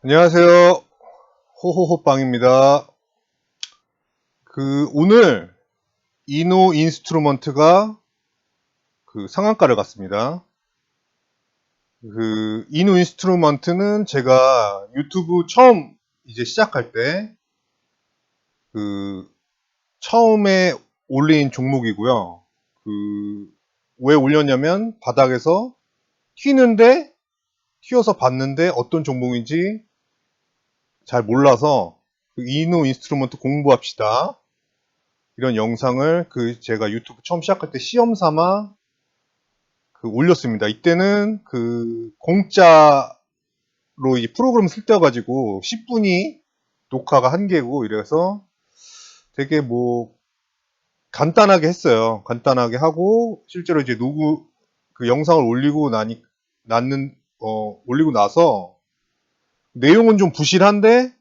안녕하세요. 호호호빵입니다. 그, 오늘, 이노 인스트루먼트가 그 상한가를 갔습니다. 그, 이노 인스트루먼트는 제가 유튜브 처음 이제 시작할 때, 그, 처음에 올린 종목이고요. 그, 왜 올렸냐면, 바닥에서 튀는데, 튀어서 봤는데 어떤 종목인지 잘 몰라서 그 이노 인스트루먼트 공부합시다. 이런 영상을 그 제가 유튜브 처음 시작할 때 시험 삼아 그 올렸습니다. 이때는 그 공짜로 이 프로그램 쓸 때 가지고 10분이 녹화가 한 개고 이래서 되게 뭐 간단하게 했어요. 간단하게 하고 실제로 이제 노구 그 영상을 올리고 나니 났는 어, 올리고 나서 내용은 좀 부실한데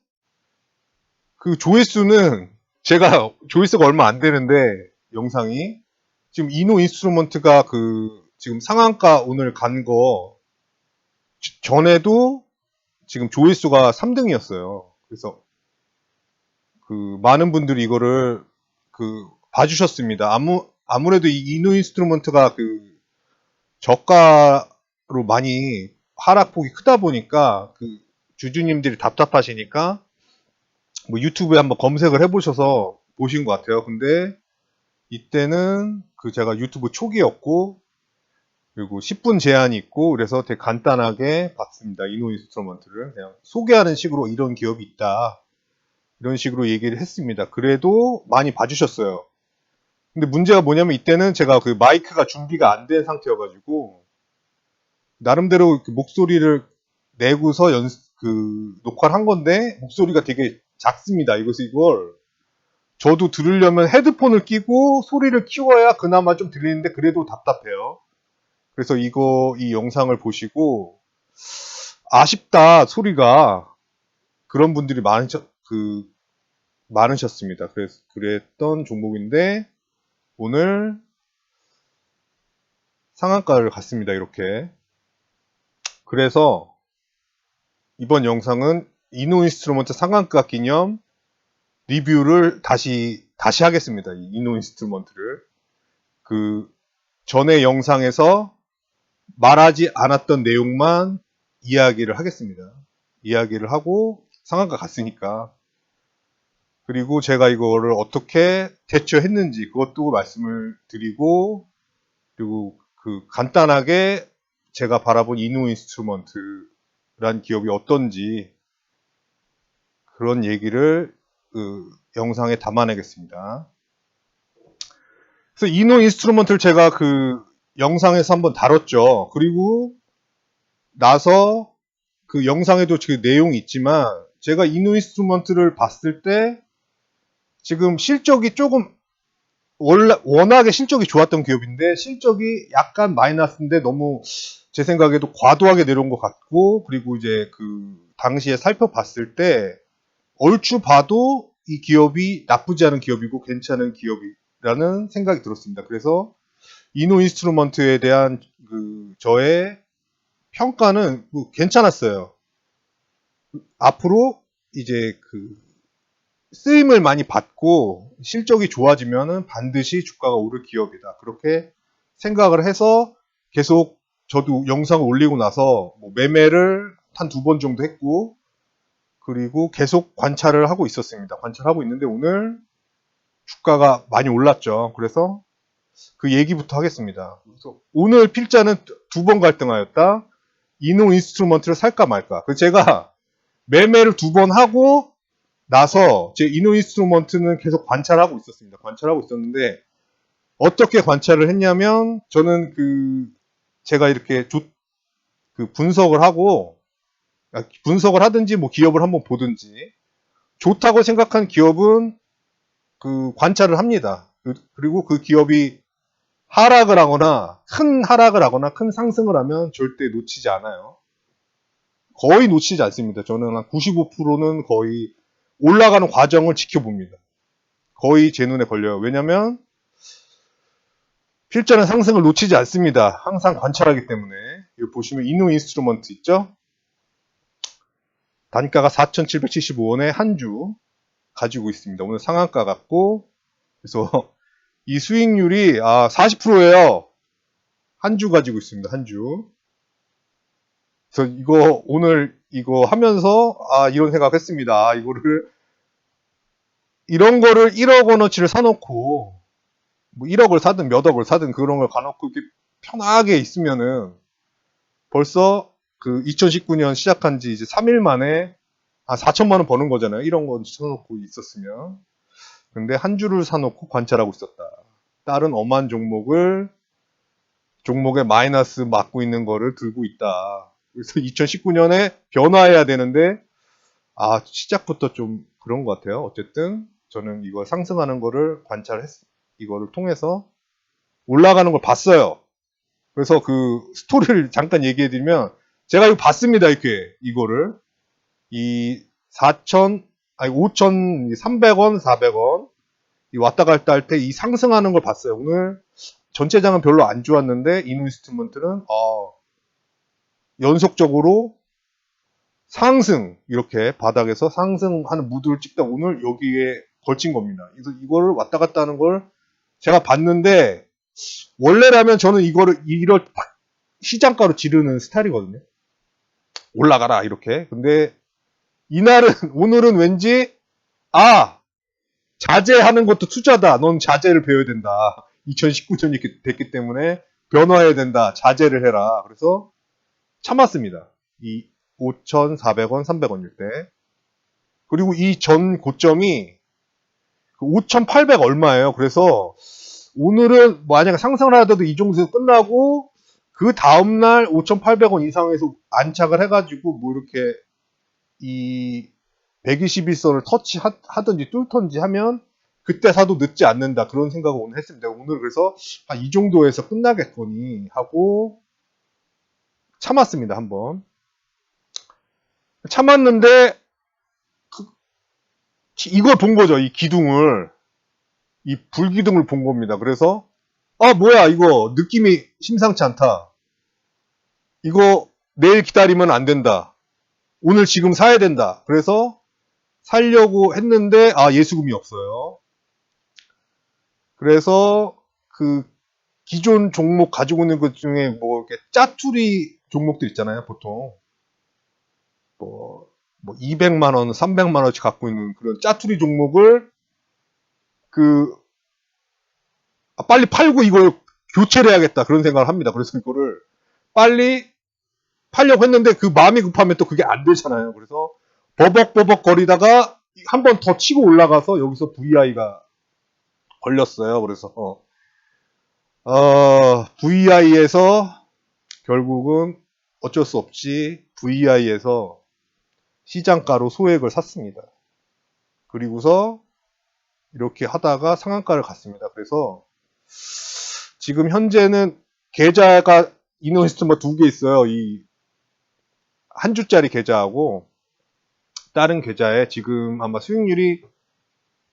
그 조회수는 제가 조회수가 얼마 안 되는데 영상이 지금 이노 인스트루먼트가 그 지금 상한가 오늘 간 거 전에도 지금 조회수가 3등이었어요. 그래서 그 많은 분들이 이거를 그 봐주셨습니다. 아무 아무래도 이 이노 인스트루먼트가 그 저가로 많이 하락폭이 크다 보니까 그 주주님들이 답답하시니까 뭐 유튜브에 한번 검색을 해보셔서 보신 것 같아요. 근데 이때는 그 제가 유튜브 초기였고 그리고 10분 제한이 있고 그래서 되게 간단하게 봤습니다. 이노 인스트루먼트를 그냥 소개하는 식으로 이런 기업이 있다. 이런 식으로 얘기를 했습니다. 그래도 많이 봐주셨어요. 근데 문제가 뭐냐면 이때는 제가 그 마이크가 준비가 안 된 상태여가지고 나름대로 그 목소리를 내고서 연, 그, 녹화를 한 건데, 목소리가 되게 작습니다. 이것을 이걸. 저도 들으려면 헤드폰을 끼고 소리를 키워야 그나마 좀 들리는데, 그래도 답답해요. 그래서 이거, 이 영상을 보시고, 아쉽다, 소리가. 그런 분들이 많으셨, 그, 많으셨습니다. 그래서, 그랬던 종목인데, 오늘 상한가를 갔습니다. 이렇게. 그래서 이번 영상은 이노 인스트루먼트 상한가 기념 리뷰를 다시 다시 하겠습니다. 이 이노 인스트루먼트를 그 전에 영상에서 말하지 않았던 내용만 이야기를 하겠습니다. 이야기를 하고 상한가 갔으니까 그리고 제가 이거를 어떻게 대처했는지 그것도 말씀을 드리고 그리고 그 간단하게 제가 바라본 이노 인스트루먼트 란 기업이 어떤지 그런 얘기를 그 영상에 담아내겠습니다. 그래서 이노 인스트루먼트를 제가 그 영상에서 한번 다뤘죠. 그리고 나서 그 영상에도 그 내용이 있지만 제가 이노 인스트루먼트를 봤을 때 지금 실적이 조금 원래 워낙에 실적이 좋았던 기업인데 실적이 약간 마이너스인데 너무 제 생각에도 과도하게 내려온 것 같고 그리고 이제 그 당시에 살펴봤을 때 얼추 봐도 이 기업이 나쁘지 않은 기업이고 괜찮은 기업이라는 생각이 들었습니다. 그래서 이노 인스트루먼트에 대한 그 저의 평가는 뭐 괜찮았어요. 앞으로 이제 그 쓰임을 많이 받고 실적이 좋아지면은 반드시 주가가 오를 기업이다. 그렇게 생각을 해서 계속 저도 영상을 올리고 나서 뭐 매매를 한 두 번 정도 했고 그리고 계속 관찰을 하고 있었습니다. 관찰하고 있는데 오늘 주가가 많이 올랐죠. 그래서 그 얘기부터 하겠습니다. 그래서 오늘 필자는 두 번 갈등하였다. 이노 인스트루먼트를 살까 말까. 그 제가 매매를 두 번 하고 나서 제 이노 인스트루먼트는 계속 관찰하고 있었습니다. 관찰하고 있었는데 어떻게 관찰을 했냐면 저는 그 제가 이렇게 조, 그 분석을 하고 아, 분석을 하든지 뭐 기업을 한번 보든지 좋다고 생각한 기업은 그 관찰을 합니다. 그, 그리고 그 기업이 하락을 하거나 큰 하락을 하거나 큰 상승을 하면 절대 놓치지 않아요. 거의 놓치지 않습니다. 저는 한 95%는 거의 올라가는 과정을 지켜봅니다. 거의 제 눈에 걸려요. 왜냐면 필자는 상승을 놓치지 않습니다. 항상 관찰하기 때문에 여기 보시면 이노 인스트루먼트 있죠? 단가가 4,775원에 한 주 가지고 있습니다. 오늘 상한가 같고 그래서 이 수익률이 아 40%예요. 한 주 가지고 있습니다. 한 주. 그래서 이거 오늘 이거 하면서 아 이런 생각했습니다. 아, 이거를 이런 거를 1억 원어치를 사놓고 뭐 1억을 사든 몇 억을 사든 그런 걸 가놓고 이렇게 편하게 있으면은 벌써 그 2019년 시작한 지 이제 3일 만에 한 4천만 원 버는 거잖아요. 이런 거 사놓고 있었으면. 근데 한 주를 사놓고 관찰하고 있었다. 다른 엄한 종목을 종목에 마이너스 맞고 있는 거를 들고 있다. 그래서 2019년에 변화해야 되는데 아 시작부터 좀 그런 것 같아요. 어쨌든 저는 이거 상승하는 거를 관찰했 이거를 통해서 올라가는 걸 봤어요. 그래서 그 스토리를 잠깐 얘기해 드리면 제가 이거 봤습니다. 이렇게 이거를 이 4천 아니 5,300원, 400원 이 왔다 갔다 할 때 이 상승하는 걸 봤어요. 오늘 전체장은 별로 안 좋았는데 인웨스트먼트는 어, 연속적으로 상승 이렇게 바닥에서 상승하는 무드를 찍다 오늘 여기에 걸친 겁니다. 그래서 이거를 왔다 갔다 하는 걸 제가 봤는데 원래라면 저는 이거를 이럴 딱 시장가로 지르는 스타일이거든요. 올라가라 이렇게. 근데 이날은 오늘은 왠지 아 자제하는 것도 투자다. 넌 자제를 배워야 된다. 2019년이 이렇게 됐기 때문에 변화해야 된다. 자제를 해라. 그래서 참았습니다. 이 5,400원, 300원일 때. 그리고 이 전 고점이 5,800 얼마예요. 그래서 오늘은 만약에 상승을 하더라도 이 정도에서 끝나고 그 다음날 5,800원 이상에서 안착을 해가지고 뭐 이렇게 이 121선을 터치하든지 뚫던지 하면 그때 사도 늦지 않는다 그런 생각을 오늘 했습니다. 오늘 그래서 아, 이 정도에서 끝나겠거니 하고 참았습니다 한번 참았는데 그, 이걸 본 거죠 이 기둥을 이 불기둥을 본 겁니다. 그래서 아 뭐야 이거 느낌이 심상치 않다. 이거 내일 기다리면 안 된다. 오늘 지금 사야 된다. 그래서 살려고 했는데 아 예수금이 없어요. 그래서 그 기존 종목 가지고 있는 것 중에 뭐 이렇게 짜투리 종목들 있잖아요, 보통. 뭐, 뭐 200만 원, 300만 원씩 갖고 있는 그런 짜투리 종목을 그 아, 빨리 팔고 이걸 교체를 해야겠다 그런 생각을 합니다. 그래서 이거를 빨리 팔려고 했는데 그 마음이 급하면 또 그게 안 되잖아요. 그래서 버벅버벅 거리다가 한 번 더 치고 올라가서 여기서 VI가 걸렸어요. 그래서 어, 어 VI에서 결국은 어쩔 수 없이 VI에서 시장가로 소액을 샀습니다. 그리고서 이렇게 하다가 상한가를 갔습니다. 그래서 지금 현재는 계좌가 이노이스트뭐 두 개 있어요. 이 한 주짜리 계좌하고 다른 계좌에 지금 아마 수익률이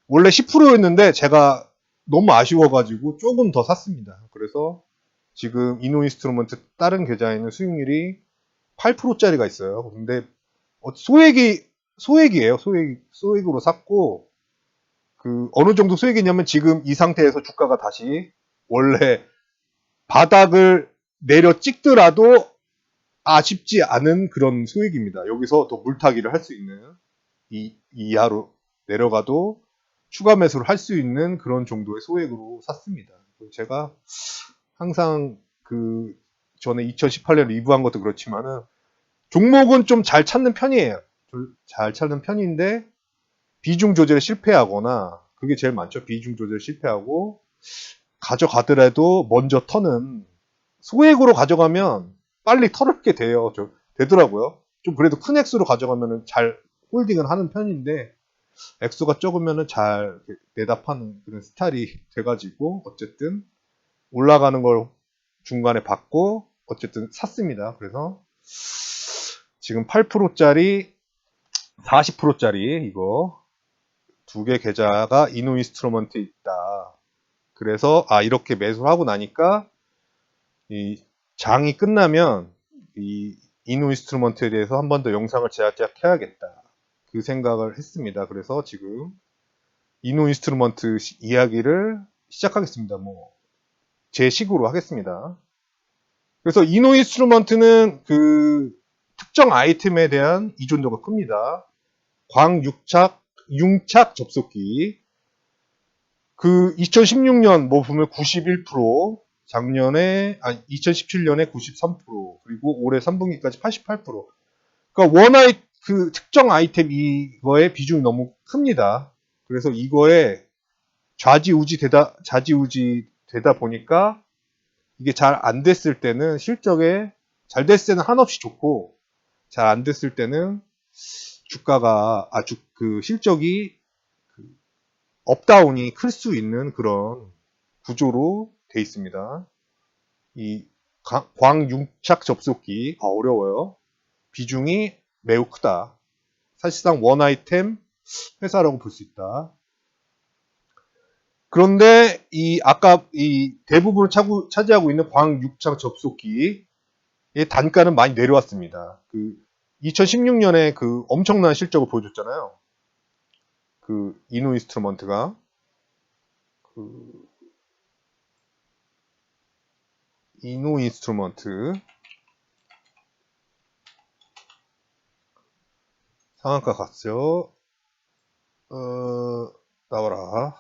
원래 10%였는데 제가 너무 아쉬워가지고 조금 더 샀습니다. 그래서 지금 이노인스트루먼트 다른 계좌에는 수익률이 8%짜리가 있어요. 근데 어, 소액이 소액이에요. 소액 소액으로 샀고 그 어느 정도 수익이냐면 지금 이 상태에서 주가가 다시 원래 바닥을 내려 찍더라도 아쉽지 않은 그런 수익입니다. 여기서 더 물타기를 할 수 있는 이 이하로 내려가도 추가 매수를 할 수 있는 그런 정도의 소액으로 샀습니다. 제가 항상 그 전에 2018년 리뷰한 것도 그렇지만은 종목은 좀 잘 찾는 편이에요. 잘 찾는 편인데 비중 조절에 실패하거나 그게 제일 많죠. 비중 조절 실패하고 가져가더라도 먼저 터는 소액으로 가져가면 빨리 털게 돼요. 저, 되더라고요. 좀 그래도 큰 액수로 가져가면 잘 홀딩을 하는 편인데 액수가 적으면 잘 내답하는 그런 스타일이 돼가지고 어쨌든 올라가는 걸 중간에 받고 어쨌든 샀습니다. 그래서 지금 8%짜리 40%짜리 이거 두 개 계좌가 이노인스트루먼트 있다. 그래서 아 이렇게 매수를 하고 나니까 이 장이 끝나면 이 이노인스트루먼트에 대해서 한 번 더 영상을 제작해야겠다. 그 생각을 했습니다. 그래서 지금 이노인스트루먼트 시- 이야기를 시작하겠습니다. 뭐, 제 식으로 하겠습니다. 그래서 이노인스트루먼트는 그 특정 아이템에 대한 이존도가 큽니다. 광육착, 융착 접속기. 그 2016년 뭐 보면 91%, 작년에, 아 2017년에 93%, 그리고 올해 3분기까지 88%. 그러니까 원 아이, 그 특정 아이템 이거의 비중이 너무 큽니다. 그래서 이거에 좌지우지 되다, 좌지우지 되다 보니까 이게 잘 안 됐을 때는 실적에 잘 됐을 때는 한없이 좋고 잘 안 됐을 때는 주가가 아주 그 실적이 그 업다운이 클 수 있는 그런 구조로 돼 있습니다. 이 가- 광융착 접속기 아, 어려워요. 비중이 매우 크다. 사실상 원 아이템 회사라고 볼 수 있다. 그런데 이 아까 이 대부분을 차지하고 있는 광육착 접속기의 단가는 많이 내려왔습니다. 그 2016년에 그 엄청난 실적을 보여줬잖아요. 그 이노인스트루먼트가 그 이노인스트루먼트 상한가 갔죠. 어 나와라.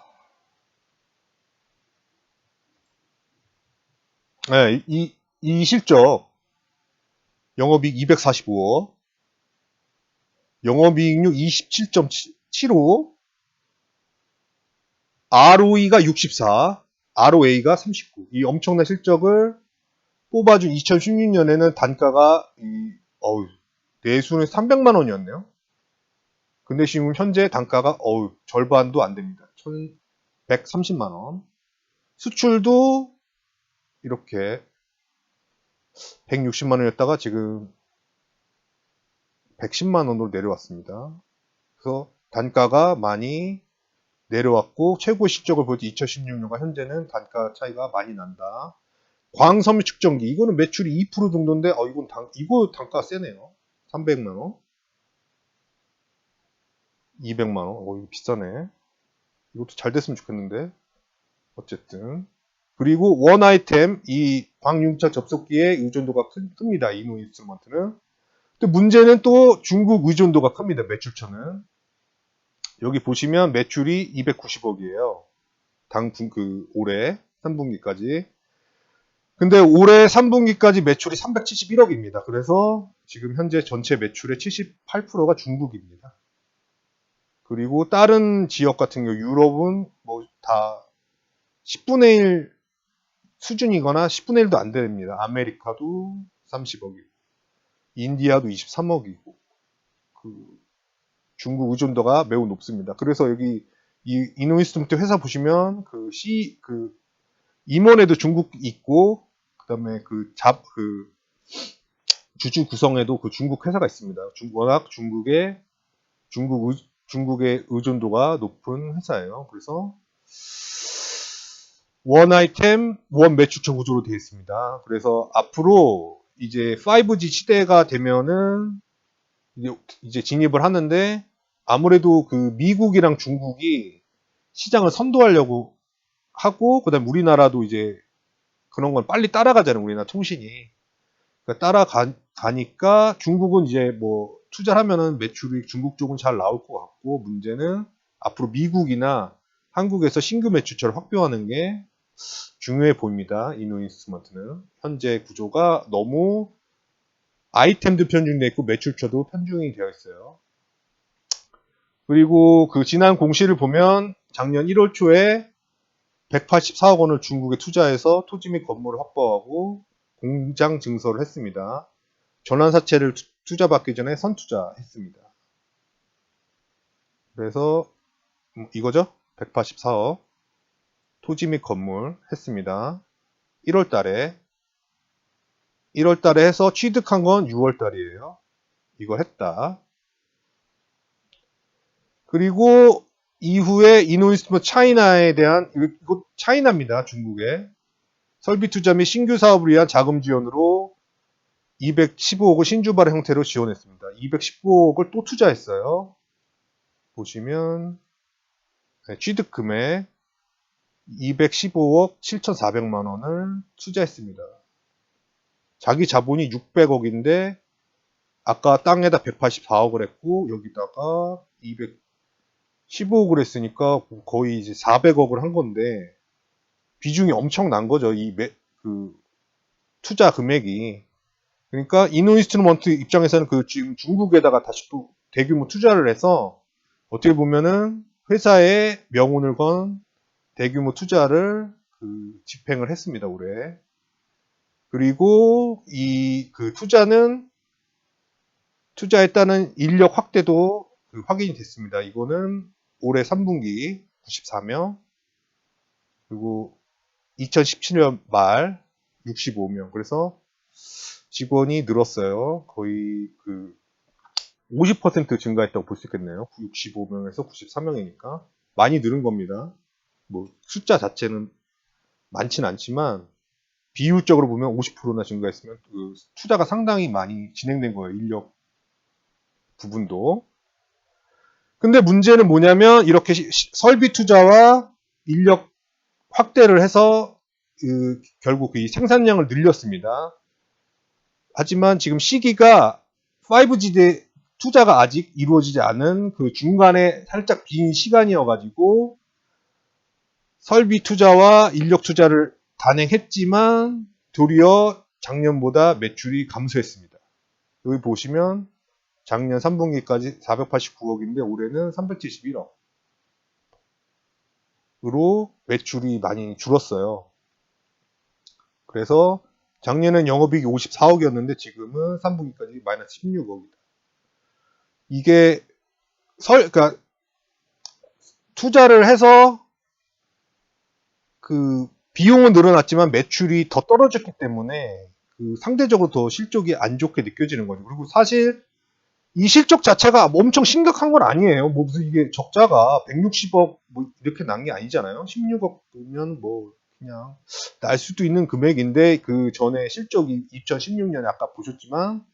네, 이, 이 실적 영업이익 245억, 영업이익률 27.75, ROE가 64, ROA가 39. 이 엄청난 실적을 뽑아준 2016년에는 단가가 이, 어우, 내수는 300만 원이었네요. 근데 지금 현재 단가가 어우, 절반도 안 됩니다. 1130만 원. 수출도 이렇게 160만 원이었다가 지금 110만 원으로 내려왔습니다. 그래서 단가가 많이 내려왔고 최고 실적을 볼때 2016년과 현재는 단가 차이가 많이 난다. 광섬유 측정기 이거는 매출이 2% 정도인데 어 이건 단 이거 단가 세네요. 300만 원. 200만 원. 어 이거 비싸네. 이것도 잘 됐으면 좋겠는데. 어쨌든 그리고 원 아이템 이 광융차 접속기의 의존도가 큰- 큽니다. 이노 인스트루먼트는. 근데 문제는 또 중국 의존도가 큽니다. 매출처는. 여기 보시면 매출이 290억이에요. 당분 그 올해 3분기까지. 근데 올해 3분기까지 매출이 371억입니다. 그래서 지금 현재 전체 매출의 78%가 중국입니다. 그리고 다른 지역 같은 경우 유럽은 뭐 다 10분의 1 수준이거나 10분의 1도 안 됩니다. 아메리카도 30억이고, 인디아도 23억이고, 그 중국 의존도가 매우 높습니다. 그래서 여기 이 이노이스트먼트 회사 보시면 그 C 그 임원에도 중국 있고, 그다음에 그잡그 주주 구성에도 그 중국 회사가 있습니다. 중- 워낙 중국의 중국 의, 중국의 의존도가 높은 회사예요. 그래서 원 아이템, 원 매출처 구조로 되어 있습니다. 그래서 앞으로 이제 5G 시대가 되면은 이제, 진입을 하는데 아무래도 그 미국이랑 중국이 시장을 선도하려고 하고 그다음 우리나라도 이제 그런 걸 빨리 따라가잖아요. 우리나라 통신이. 그러니까 따라가니까 중국은 이제 뭐 투자를 하면은 매출이 중국 쪽은 잘 나올 것 같고 문제는 앞으로 미국이나 한국에서 신규 매출처를 확보하는 게 중요해 보입니다. 이노인스트먼트는 현재 구조가 너무 아이템도 편중되어 있고 매출처도 편중이 되어 있어요. 그리고 그 지난 공시를 보면 작년 1월 초에 184억 원을 중국에 투자해서 토지 및 건물을 확보하고 공장 증설을 했습니다. 전환사채를 투- 투자받기 전에 선투자했습니다. 그래서 음, 이거죠? 184억 토지 및 건물 했습니다. 1월 달에 1월 달에 해서 취득한 건 6월 달이에요. 이걸 했다. 그리고 이후에 이노이스트 차이나에 대한 이거 차이나입니다. 중국에 설비 투자 및 신규 사업을 위한 자금 지원으로 215억을 신주발 형태로 지원했습니다. 215억을 또 투자했어요. 보시면 네, 취득 금액 215억 7,400만 원을 투자했습니다. 자기 자본이 600억인데 아까 땅에다 184억을 했고 여기다가 215억을 했으니까 거의 이제 400억을 한 건데 비중이 엄청난 거죠. 이 매, 그 투자 금액이 그러니까 이노인스트루먼트 입장에서는 그 지금 중국에다가 다시 또 대규모 투자를 해서 어떻게 보면은 회사의 명운을 건 대규모 투자를 그 집행을 했습니다 올해. 그리고 이 그 투자는 투자했다는 인력 확대도 그 확인이 됐습니다. 이거는 올해 3분기 94명 그리고 2017년 말 65명 그래서 직원이 늘었어요. 거의 그 50% 증가했다고 볼 수 있겠네요. 65명에서 93명이니까 많이 늘은 겁니다. 뭐 숫자 자체는 많진 않지만 비율적으로 보면 50%나 증가했으면 그 투자가 상당히 많이 진행된 거예요. 인력 부분도. 근데 문제는 뭐냐면 이렇게 시- 시- 설비 투자와 인력 확대를 해서 그 결국 이 생산량을 늘렸습니다. 하지만 지금 시기가 5G대 투자가 아직 이루어지지 않은 그 중간에 살짝 빈 시간이어가지고 설비 투자와 인력 투자를 단행했지만 도리어 작년보다 매출이 감소했습니다. 여기 보시면 작년 3분기까지 489억인데 올해는 371억. 으로 매출이 많이 줄었어요. 그래서 작년엔 영업이익이 54억이었는데 지금은 3분기까지 마이너스 16억이다. 이게 설, 그러니까 투자를 해서 그 비용은 늘어났지만 매출이 더 떨어졌기 때문에 그 상대적으로 더 실적이 안 좋게 느껴지는 거죠. 그리고 사실 이 실적 자체가 엄청 심각한 건 아니에요. 뭐 무슨 이게 적자가 160억 뭐 이렇게 난 게 아니잖아요. 16억이면 뭐 그냥 날 수도 있는 금액인데 그 전에 실적이 2016년에 아까 보셨지만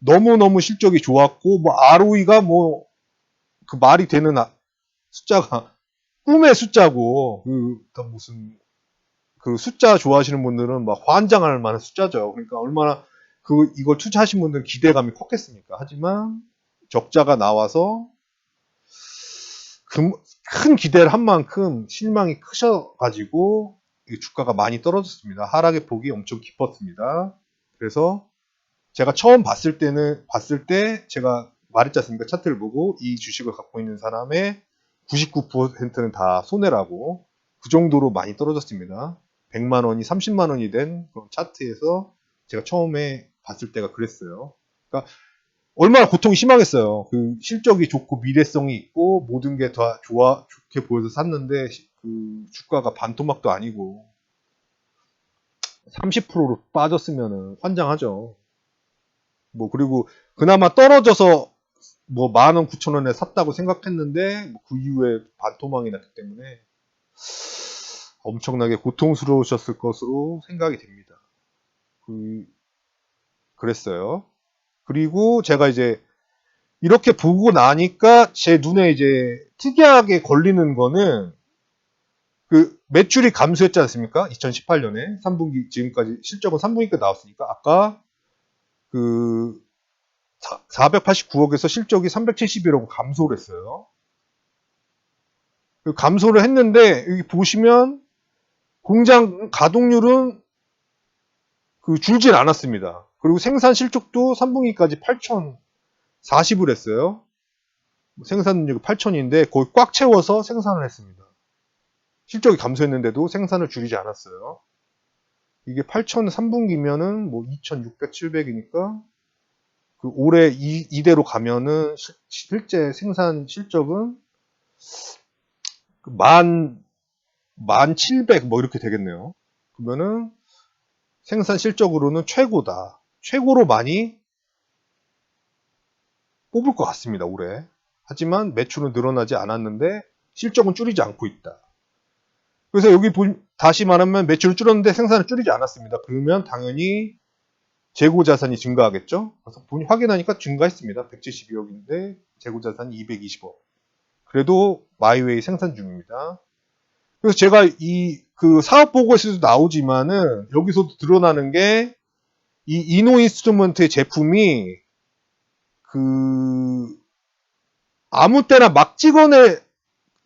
너무너무 실적이 좋았고 뭐 ROE가 뭐 그 말이 되는 아- 숫자가 꿈의 숫자고 그 어떤 무슨 그 숫자 좋아하시는 분들은 막 환장할 만한 숫자죠. 그러니까 얼마나 그 이걸 투자하신 분들은 기대감이 컸겠습니까? 하지만 적자가 나와서 금- 큰 기대를 한 만큼 실망이 크셔가지고 이 주가가 많이 떨어졌습니다. 하락의 폭이 엄청 깊었습니다. 그래서 제가 처음 봤을 때는 봤을 때 제가 말했지 않습니까? 차트를 보고 이 주식을 갖고 있는 사람의 99%는 다 손해라고 그 정도로 많이 떨어졌습니다. 100만 원이 30만 원이 된 그런 차트에서 제가 처음에 봤을 때가 그랬어요. 그러니까 얼마나 고통이 심하겠어요. 그 실적이 좋고 미래성이 있고 모든 게 다 좋아 좋게 보여서 샀는데 시- 그 주가가 반토막도 아니고 30%로 빠졌으면 환장하죠. 뭐 그리고 그나마 떨어져서 뭐 만 원, 구천 원에 샀다고 생각했는데 뭐그 이후에 반토막이 났기 때문에 엄청나게 고통스러우셨을 것으로 생각이 됩니다. 그, 그랬어요. 그리고 제가 이제 이렇게 보고 나니까 제 눈에 이제 특이하게 걸리는 거는 그 매출이 감소했지 않습니까? 2018년에 3분기 지금까지 실적은 3분기까지 나왔으니까 아까 그 489억에서 실적이 371억 감소를 했어요. 그 감소를 했는데 여기 보시면 공장 가동률은 그 줄질 않았습니다. 그리고 생산 실적도 3분기까지 8,040을 했어요. 생산 능력이 8,000인데 거의 꽉 채워서 생산을 했습니다. 실적이 감소했는데도 생산을 줄이지 않았어요. 이게 8,000 3분기면은 뭐 2,600, 700이니까 그 올해 이, 이대로 가면은 실- 실제 생산 실적은 그 만, 만 700, 뭐 이렇게 되겠네요. 그러면은 생산 실적으로는 최고다. 최고로 많이 뽑을 것 같습니다, 올해. 하지만 매출은 늘어나지 않았는데 실적은 줄이지 않고 있다. 그래서 여기 보- 다시 말하면 매출을 줄였는데 생산을 줄이지 않았습니다. 그러면 당연히 재고 자산이 증가하겠죠? 그래서 본 확인하니까 증가했습니다. 172억인데 재고 자산이 220억. 그래도 마이웨이 생산 중입니다. 그래서 제가 이 그 사업 보고에서도 나오지만은 여기서도 드러나는 게 이 이노 인스트루먼트의 제품이 그 아무 때나 막 찍어내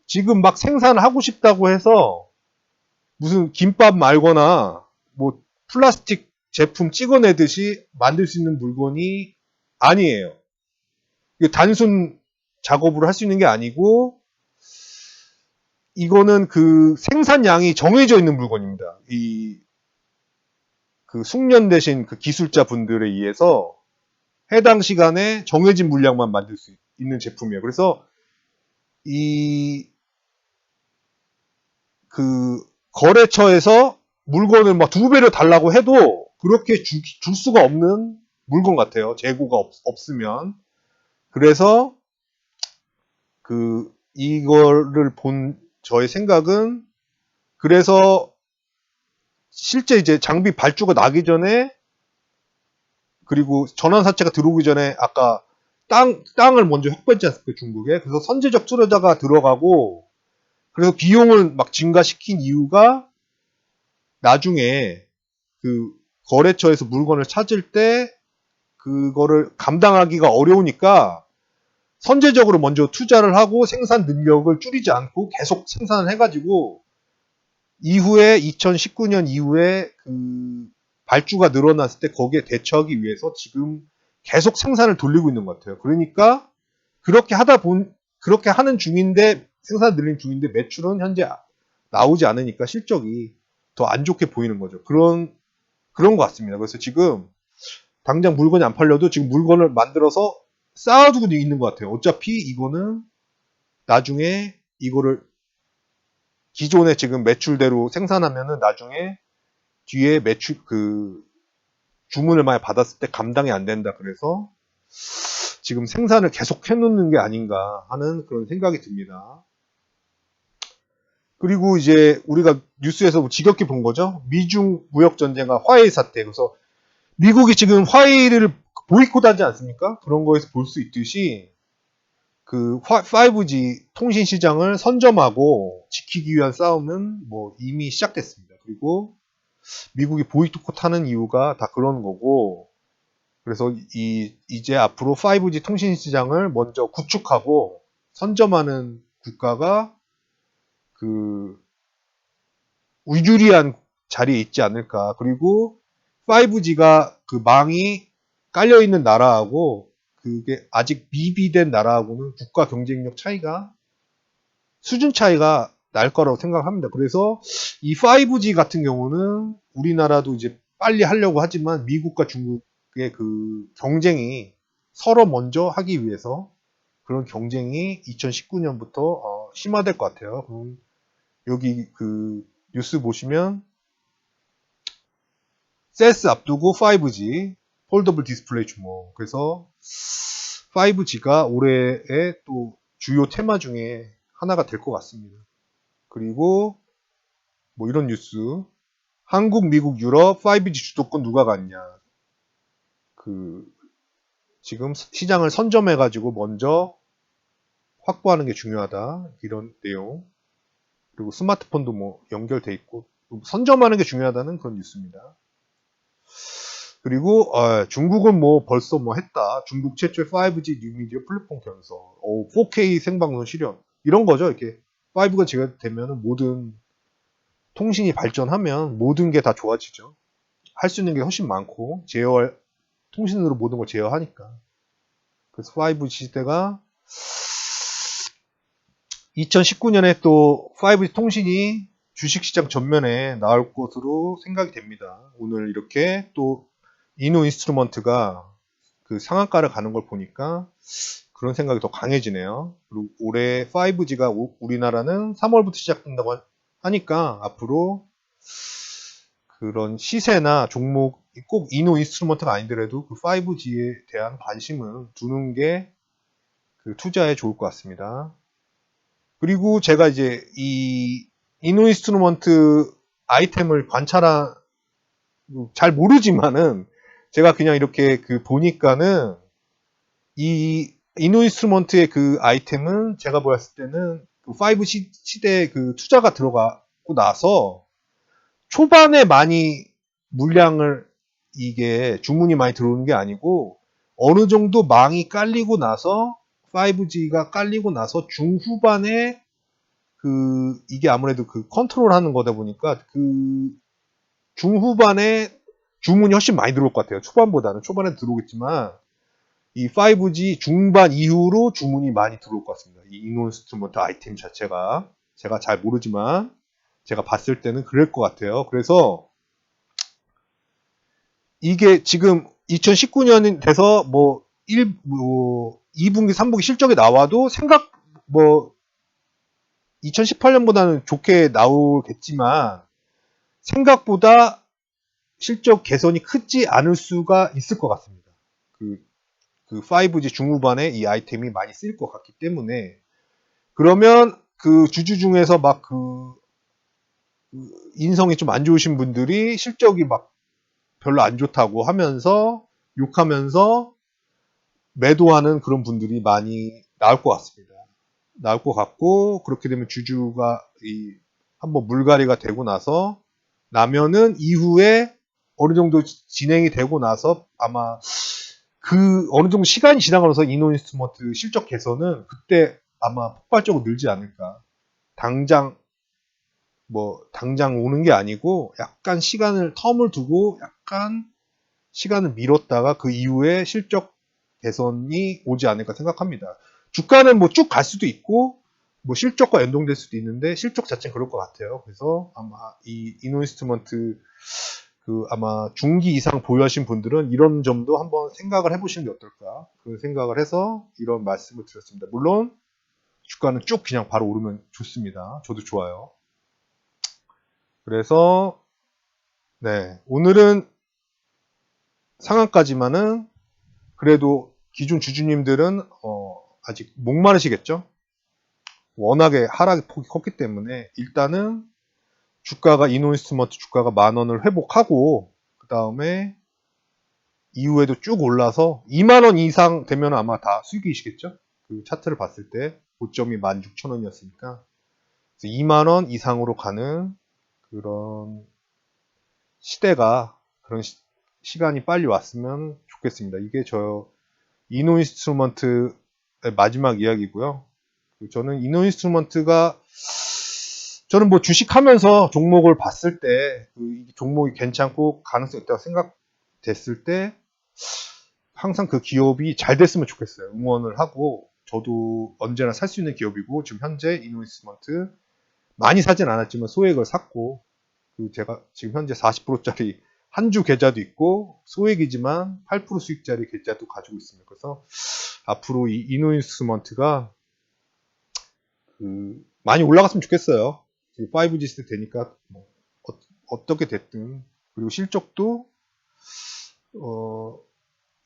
지금 막 생산을 하고 싶다고 해서 무슨 김밥 말거나 뭐 플라스틱 제품 찍어내듯이 만들 수 있는 물건이 아니에요. 단순 작업으로 할 수 있는 게 아니고 이거는 그 생산량이 정해져 있는 물건입니다. 이 그 숙련 되신 그 기술자 분들에 의해서 해당 시간에 정해진 물량만 만들 수 있는 제품이에요. 그래서 이 그 거래처에서 물건을 막 두 배로 달라고 해도 그렇게 주- 줄 수가 없는 물건 같아요. 재고가 없, 없으면. 그래서 그 이거를 본 저의 생각은 그래서 실제 이제 장비 발주가 나기 전에 그리고 전환사채가 들어오기 전에 아까 땅, 땅을 먼저 확보했지 않습니까, 중국에. 그래서 선제적 투자자가 들어가고, 그래서 비용을 막 증가시킨 이유가 나중에 그 거래처에서 물건을 찾을 때 그거를 감당하기가 어려우니까 선제적으로 먼저 투자를 하고 생산 능력을 줄이지 않고 계속 생산을 해가지고 이후에 2019년 이후에 그 발주가 늘어났을 때 거기에 대처하기 위해서 지금 계속 생산을 돌리고 있는 것 같아요. 그러니까 그렇게 하다 본 그렇게 하는 중인데 생산 늘리는 중인데 매출은 현재 나오지 않으니까 실적이 더 안 좋게 보이는 거죠. 그런 그런 것 같습니다. 그래서 지금 당장 물건이 안 팔려도 지금 물건을 만들어서 쌓아두고 있는 것 같아요. 어차피 이거는 나중에 이거를 기존에 지금 매출대로 생산하면은 나중에 뒤에 매출 그 주문을 많이 받았을 때 감당이 안 된다. 그래서 지금 생산을 계속 해놓는 게 아닌가 하는 그런 생각이 듭니다. 그리고 이제 우리가 뉴스에서 지겹게 본 거죠. 미중 무역 전쟁과 화웨이 사태. 그래서 미국이 지금 화웨이를 보이콧하지 않습니까? 그런 거에서 볼 수 있듯이 그 5G 통신 시장을 선점하고 지키기 위한 싸움은 뭐 이미 시작됐습니다. 그리고 미국이 보이콧하는 이유가 다 그런 거고 그래서 이 이제 앞으로 5G 통신 시장을 먼저 구축하고 선점하는 국가가 그 유리한 자리에 있지 않을까. 그리고 5G가 그 망이 깔려 있는 나라하고 그게 아직 미비된 나라하고는 국가 경쟁력 차이가 수준 차이가 날 거라고 생각합니다. 그래서 이 5G 같은 경우는 우리나라도 이제 빨리 하려고 하지만 미국과 중국의 그 경쟁이 서로 먼저 하기 위해서 그런 경쟁이 2019년부터 어, 심화될 것 같아요. 그럼 여기 그 뉴스 보시면 CES 앞두고 5G 폴더블 디스플레이 주목. 그래서 5G가 올해의 또 주요 테마 중에 하나가 될 것 같습니다. 그리고 뭐 이런 뉴스. 한국, 미국, 유럽 5G 주도권 누가 갖냐. 그 지금 시장을 선점해 가지고 먼저 확보하는 게 중요하다. 이런 내용. 그리고 스마트폰도 뭐 연결돼 있고 선점하는 게 중요하다는 그런 뉴스입니다. 그리고 어, 중국은 뭐 벌써 뭐 했다. 중국 최초의 5G 뉴미디어 플랫폼 어, 4K 생방송 실현 이런 거죠. 이렇게 5가 제가 되면 모든 통신이 발전하면 모든 게 다 좋아지죠. 할 수 있는 게 훨씬 많고 제어 통신으로 모든 걸 제어하니까. 그래서 5G 시대가 2019년에 또 5G 통신이 주식시장 전면에 나올 것으로 생각이 됩니다. 오늘 이렇게 또 이노 인스트루먼트가 그 상한가를 가는 걸 보니까 그런 생각이 더 강해지네요. 그리고 올해 5G가 우리나라는 3월부터 시작된다고 하니까 앞으로 그런 시세나 종목 꼭 이노 인스트루먼트가 아니더라도 그 5G에 대한 관심을 두는 게 그 투자에 좋을 것 같습니다. 그리고 제가 이제 이 이노 인스트루먼트 아이템을 관찰한 잘 모르지만은 제가 그냥 이렇게 그 보니까는 이 이노인스트루먼트의 그 아이템은 제가 보았을 때는 그 5 시, 시대에 그 투자가 들어가고 나서 초반에 많이 물량을 이게 주문이 많이 들어오는 게 아니고 어느 정도 망이 깔리고 나서 5G가 깔리고 나서 중후반에 그 이게 아무래도 그 컨트롤 하는 거다 보니까 그 중후반에 주문이 훨씬 많이 들어올 것 같아요. 초반보다는 초반에 들어오겠지만 이 5G 중반 이후로 주문이 많이 들어올 것 같습니다. 이 인원 스트먼트 아이템 자체가 제가 잘 모르지만 제가 봤을 때는 그럴 것 같아요. 그래서 이게 지금 2019년이 돼서 뭐 1, 뭐 2분기, 3분기 실적이 나와도 생각 뭐 2018년보다는 좋게 나오겠지만 생각보다 실적 개선이 크지 않을 수가 있을 것 같습니다. 그, 그 5G 중후반에 이 아이템이 많이 쓰일 것 같기 때문에 그러면 그 주주 중에서 막그 그 인성이 좀 안 좋으신 분들이 실적이 막 별로 안 좋다고 하면서 욕하면서 매도하는 그런 분들이 많이 나올 것 같습니다. 나올 것 같고 그렇게 되면 주주가 이 한번 물갈이가 되고 나서 나면은 이후에 어느 정도 진행이 되고 나서 아마 그 어느 정도 시간이 지나가면서 이노인스트먼트 실적 개선은 그때 아마 폭발적으로 늘지 않을까. 당장 뭐 당장 오는 게 아니고 약간 시간을 텀을 두고 약간 시간을 미뤘다가 그 이후에 실적 개선이 오지 않을까 생각합니다. 주가는 뭐 쭉 갈 수도 있고 뭐 실적과 연동될 수도 있는데 실적 자체는 그럴 것 같아요. 그래서 아마 이 이노인스트먼트 그 아마 중기 이상 보유하신 분들은 이런 점도 한번 생각을 해보시는 게 어떨까 그 생각을 해서 이런 말씀을 드렸습니다. 물론 주가는 쭉 그냥 바로 오르면 좋습니다. 저도 좋아요. 그래서 네 오늘은 상한까지만은 그래도 기존 주주님들은 어, 아직 목마르시겠죠? 워낙에 하락의 폭이 컸기 때문에 일단은 주가가 이노인스트먼트 주가가 만 원을 회복하고 그 다음에 이후에도 쭉 올라서 2만 원 이상 되면 아마 다 수익이시겠죠? 그 차트를 봤을 때 고점이 16,000원이었으니까 2만 원 이상으로 가는 그런 시대가 그런 시, 간이 빨리 왔으면 좋겠습니다. 이게 저 이노 인스트루먼트의 마지막 이야기고요. 저는 이노 인스트루먼트가 저는 뭐 주식하면서 종목을 봤을 때 그 종목이 괜찮고 가능성이 있다고 생각됐을 때 항상 그 기업이 잘 됐으면 좋겠어요. 응원을 하고 저도 언제나 살 수 있는 기업이고 지금 현재 이노인스트먼트 많이 사진 않았지만 소액을 샀고 그 제가 지금 현재 40%짜리 한 주 계좌도 있고 소액이지만 8% 수익짜리 계좌도 가지고 있습니다. 그래서 앞으로 이 이노인스트먼트가 그 많이 올라갔으면 좋겠어요. 5G 시대 되니까 뭐 어, 떻게 됐든 그리고 실적도 어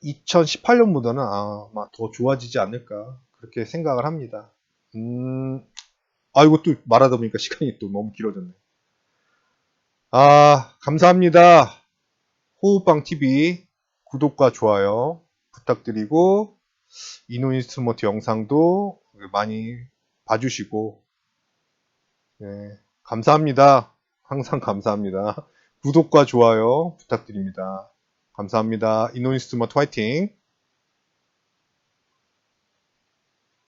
2018년보다는 아마 더 좋아지지 않을까 그렇게 생각을 합니다. 음, 아또 말하다 보니까 시간이 또 너무 길어졌네. 아 감사합니다. 호흡방 TV 구독과 좋아요 부탁드리고 이노 인스트루먼트 영상도 많이 봐주시고 네, 감사합니다. 항상 감사합니다. 구독과 좋아요 부탁드립니다. 감사합니다. 이노 인스트먼트 화이팅!